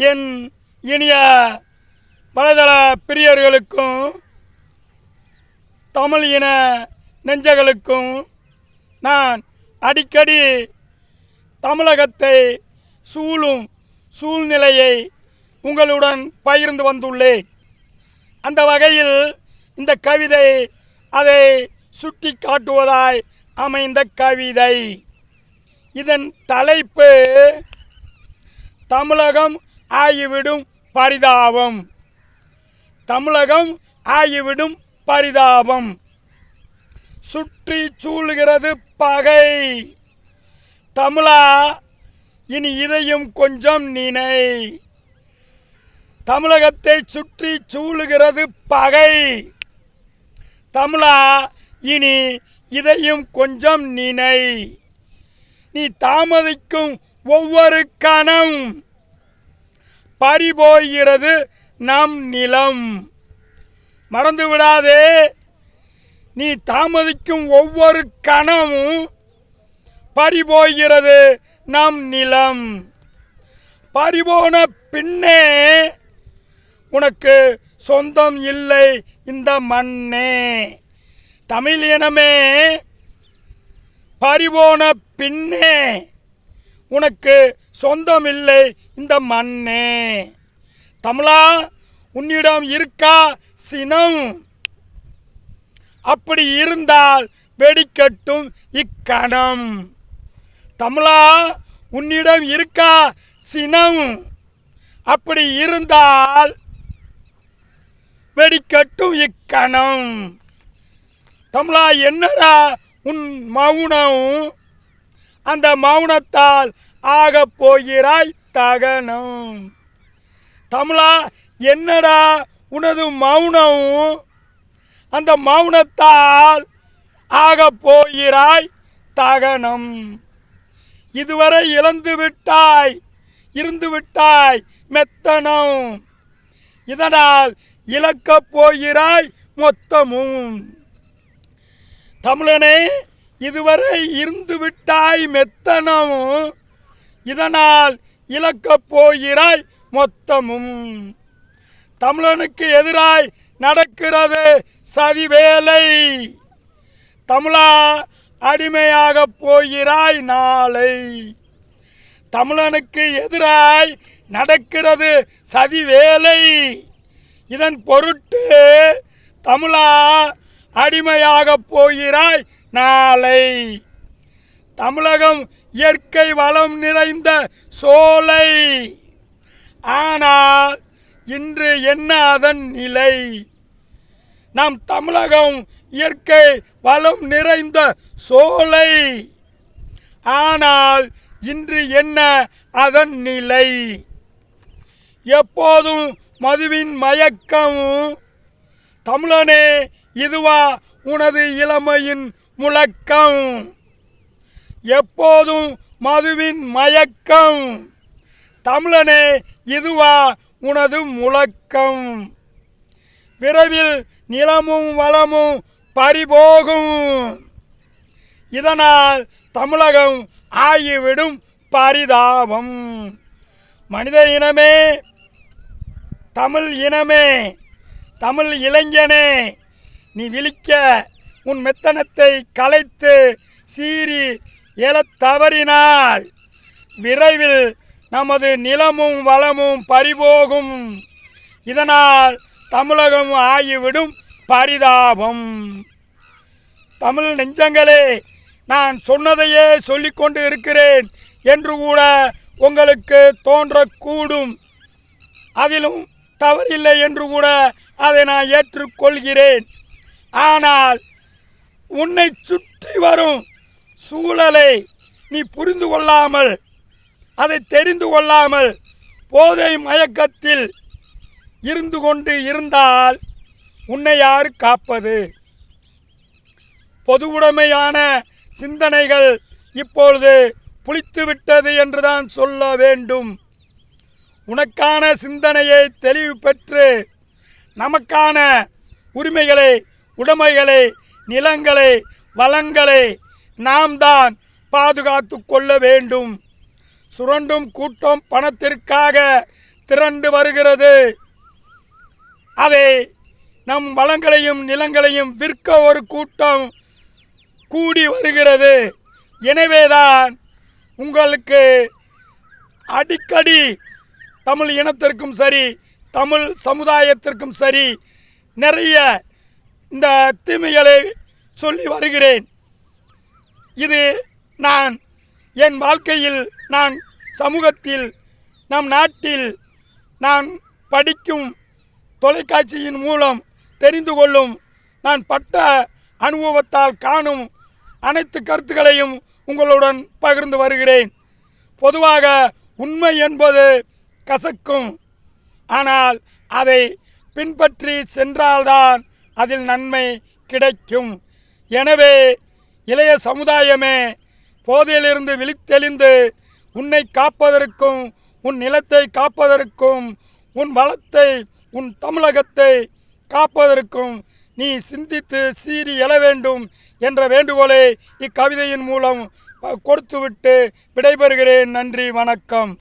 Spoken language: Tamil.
என் இனிய வலைதள பிரியர்களுக்கும் தமிழ் இன நெஞ்சகளுக்கும் நான் அடிக்கடி தமிழகத்தை சூழும் சூழ்நிலையை உங்களுடன் பகிர்ந்து வந்துள்ளேன். அந்த வகையில் இந்த கவிதை அதை சுட்டி காட்டுவதாய் அமைந்த கவிதை. இதன் தலைப்பு தமிழகம் ஆகிவிடும் பரிதாபம். தமிழகம் ஆகிவிடும் பரிதாபம். சுற்றி சூழுகிறது பகை. தமிழா இனி இதையும் கொஞ்சம் நினை. தமிழகத்தை சுற்றி சூழுகிறது பகை. தமிழா இனி இதையும் கொஞ்சம் நினை. நீ தாமதிக்கும் ஒவ்வொரு கணம். பறிபோகிறது நம் நிலம். மறந்து விடாதே. நீ தாமதிக்கும் ஒவ்வொரு கணமும் பறிபோகிறது நம் நிலம். பறிபோன பின்னே உனக்கு சொந்தம் இல்லை இந்த மண்ணே. தமிழ் இனமே பறிபோன பின்னே உனக்கு சொந்தம் இல்லை இந்த மண்ணே. தமிழா உன்னிடம் இருக்கா சினம்? அப்படி இருந்தால் வெடிக்கட்டும் இக்கணம். தமிழா உன்னிடம் இருக்கா சினம்? அப்படி இருந்தால் வெடிக்கட்டும் இக்கணம். தமிழா என்னடா உன் மௌனம்? அந்த மௌனத்தால் ஆகப் போகிறாய் தகனம். தமிழா என்னடா உனது மௌனம்? அந்த மௌனத்தால் ஆகப் போகிறாய் தகனம். இதுவரை இழந்து விட்டாய் இருந்து விட்டாய் மெத்தனம். இதனால் இழக்கப் போகிறாய் மொத்தமும். தமிழனே இதுவரை இருந்து விட்டாய் மெத்தனமும். இதனால் இழக்கப் போகிறாய் மொத்தமும். தமிழனுக்கு எதிராய் நடக்கிறது சதிவேலை தமிழா அடிமையாக போகிறாய் நாளை. தமிழனுக்கு எதிராய் நடக்கிறது சதிவேலை இதன் பொருட்டு தமிழா அடிமையாக போகிறாய் நாளை. தமிழகம் இயற்கை வளம் நிறைந்த சோலை. ஆனால் இன்று என்ன அதன் நிலை? நம் தமிழகம் இயற்கை வளம் நிறைந்த சோலை. ஆனால் இன்று என்ன அதன் நிலை? எப்போதும் மதுவின் மயக்கம். தமிழனே இதுவா உனது இளமையின் முழக்கம். எப்போதும் மதுவின் மயக்கம். தமிழனே இதுவா உனது முழக்கம். விரைவில் நிலமும் வளமும் பறிபோகும். இதனால் தமிழகம் ஆகிவிடும் பரிதாபம். மனித இனமே தமிழ் இனமே தமிழ் இளைஞனே நீ விழிக்க உன் மெத்தனத்தை கலைத்து சீறி எழத் தவறினால் விரைவில் நமது நிலமும் வளமும் பறிபோகும். இதனால் தமிழகம் ஆகிவிடும் பரிதாபம். தமிழ் நெஞ்சங்களே நான் சொன்னதையே சொல்லிக்கொண்டு இருக்கிறேன் என்று கூட உங்களுக்கு தோன்றக்கூடும். அதிலும் தவறில்லை என்று கூட அதை நான் ஏற்றுக்கொள்கிறேன். ஆனால் உன்னை சுற்றி வரும் சூழலை நீ புரிந்து கொள்ளாமல் அதை தெரிந்து கொள்ளாமல் போதை மயக்கத்தில் இருந்து கொண்டு இருந்தால் உன்னை யார் காப்பது? பொதுவுடைமையான சிந்தனைகள் இப்பொழுது புளித்து விட்டது என்றுதான் சொல்ல வேண்டும். உனக்கான சிந்தனையை தெளிவு பெற்று நமக்கான உரிமைகளை உடைமைகளை நிலங்களை வளங்களை நாம் தான் பாதுகாத்து கொள்ள வேண்டும். சுரண்டும் கூட்டம் பணத்திற்காக திரண்டு வருகிறது. அதை நம் வளங்களையும் நிலங்களையும் விற்க ஒரு கூட்டம் கூடி வருகிறது. எனவேதான் உங்களுக்கு அடிக்கடி தமிழ் இனத்திற்கும் சரி தமிழ் சமுதாயத்திற்கும் சரி நிறைய இந்த தீமைகளை சொல்லி வருகிறேன். இது நான். என் வாழ்க்கையில் நான் சமூகத்தில் நம் நாட்டில் நான் படிக்கும் தொலைக்காட்சியின் மூலம் தெரிந்து கொள்ளும் நான் பட்ட அனுபவத்தால் காணும் அனைத்து கருத்துக்களையும் உங்களுடன் பகிர்ந்து வருகிறேன். பொதுவாக உண்மை என்பது கசக்கும். ஆனால் அதை பின்பற்றி சென்றால்தான் அதில் நன்மை கிடைக்கும். எனவே இளைய சமுதாயமே போதையிலிருந்து விழித்தெளிந்து உன்னை காப்பதற்கும் உன் நிலத்தை காப்பதற்கும் உன் வளத்தை உன் தமிழகத்தை காப்பதற்கும் நீ சிந்தித்து சீறி எழ வேண்டும் என்ற வேண்டுகோளை இக்கவிதையின் மூலம் கொடுத்துவிட்டு விடைபெறுகிறேன். நன்றி வணக்கம்.